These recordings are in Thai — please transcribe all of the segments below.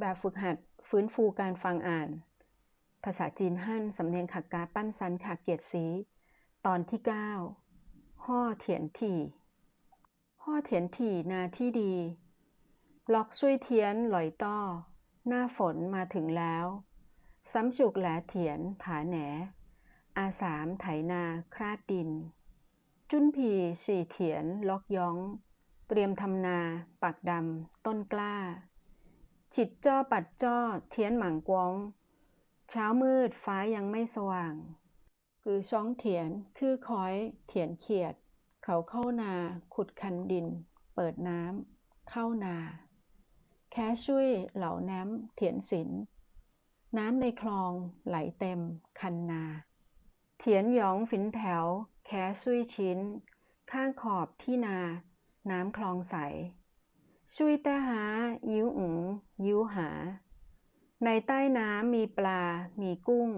แบบฝึกหัดฟื้นฟูการฟังอ่าน ภาษาจีนฮั่นสำเนียงขักกาปั้นซันขาเกียรติสี ตอนที่ 9 ห่อเถียนถี่ ห่อเถียนถี่นาที่ดี ล็อกซุยเทียนหลอยต้อ หน้าฝนมาถึงแล้วซ้ำจุกแหลเถียน ผาแหน อาสามไถนาคราดดิน จุนผีสี่เถียนล็อกย้อง เตรียมทำนา ปักดำต้นกล้า ฉิดจ้อปัดจ้อ เทียนหมังกวง เช้ามืดฟ้ายังไม่สว่าง คือช่องเถียน คือคอย เถียนเขียด เขาเข้านา ขุดคันดิน เปิดน้ำ เข้านา แค่ช่วยเหล่าน้ำเถียนศิลน้ำในคลองไหลเต็ม คันนา เถียนหยองฝินแถว แค่ซุยชิ้น ข้างขอบที่นา น้ำคลองใส ช่วยแต่หา ยิ้วอุ๋งยิ้วหา ในใต้น้ำมีปลา มีกุ้ง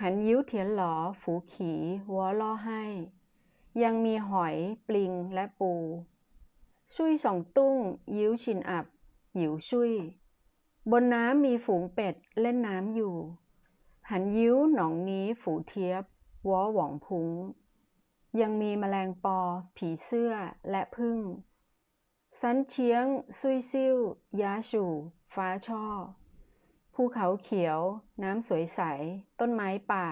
หันยิ้วเถียนหลอ ฝูขีวอล่อให้ ยังมีหอย ปลิงและปูช่วยสองตุ้ง ยิ้วชินอับ หิวช่วยบนน้ำมีฝูงเป็ดเล่นน้ำอยู่ หันยิ้วหนองนี้ฝูเทียบวอหว่องพุง ยังมีแมลงปอ ผีเสื้อและพึ่ง สันเชียง ซุยซิ่ว ยาชูฟ้าช่อ ภูเขาเขียว น้ำสวยใส ต้นไม้ป่า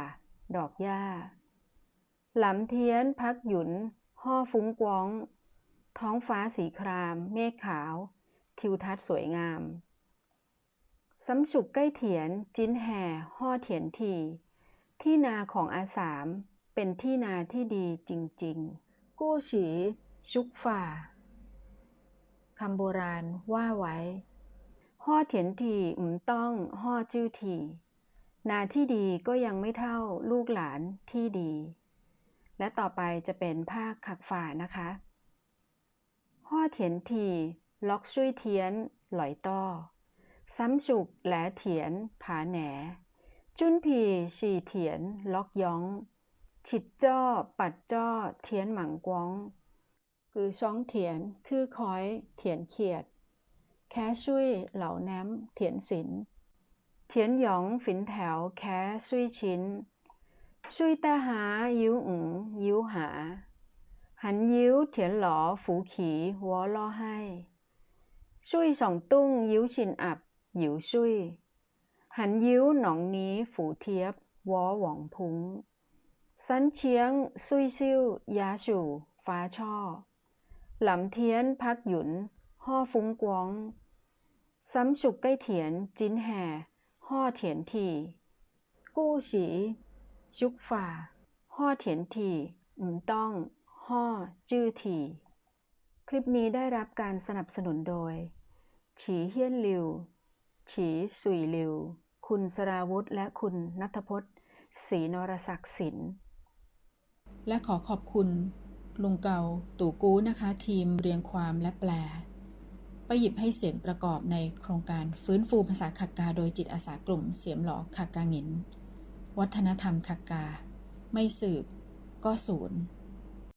ดอกหญ้า หลำเทียน พักหยุน ห่อฟุ้งกวอง ท้องฟ้าสีคราม เมฆขาว ทิวทัศน์สวยงามซ้ำฉุกใกล้เถียน จิ้นแห่ห่อเถียนที ที่นาของอาสาม เป็นที่นาที่ดีจริง ๆ กู้ฉี ชุกฝ่า คำโบราณว่าไว้ห่อเถียนทีอืมต้องห่อจื้อทีนาที่ดีก็ยังไม่เท่าลูกหลานที่ดี และต่อไปจะเป็นภาคขักฝ่านะคะห่อเถียนทีล็อกช่วยเทียนหลอยต้อซ้ำฉุกแหลเถียน ผาแหน จุนพีฉีเถียน ล็อกย้อง ฉิดจ้อ ปัดจ้อ เทียนหมังกวอง คือช่องเถียนคือคอย เถียนเขียด แค่ช่วยเหล่าน้ำเถียนศิลเถียนหยองฝินแถวแค่ช่วยชิ้น ช่วยต่หายิ้วอุ๋งยิ้วหา หันยิ้วเถียนหลอฝูขีหัวล่อให้ช่วยสองตุ้งยิ้วชินอับหิวช่วยหันยิ้วหนองนี้ฝูเทียบวอหว่องพุงสันเชียงซุยซิ่วยาชูฟ้าช่อ หลำเทียนพักหยุน ห่อฟุ้งกวงซ้ำฉุกใกล้เถียน จิ้นแห่ห่อเถียนทีกู้ฉีชุกฝ่าห่อเถียนทีอืมต้องห่อจื้อทีคลิปนี้ได้รับการสนับสนุนโดย ฉีเฮียนลิว ฉีสุยลิว คุณสราวุธและคุณนัทพจน์ศรีนรศักดิ์สิน และขอขอบคุณ ลุงเกาตู่กู้นะคะ ทีมเรียงความและแปล ไปหยิบให้เสียงประกอบในโครงการฟื้นฟูภาษาคักกา โดยจิตอาสากลุ่มเสียมหลอคักกาหงิน วัฒนธรรมคักกา ไม่สืบ ก็ศูนย์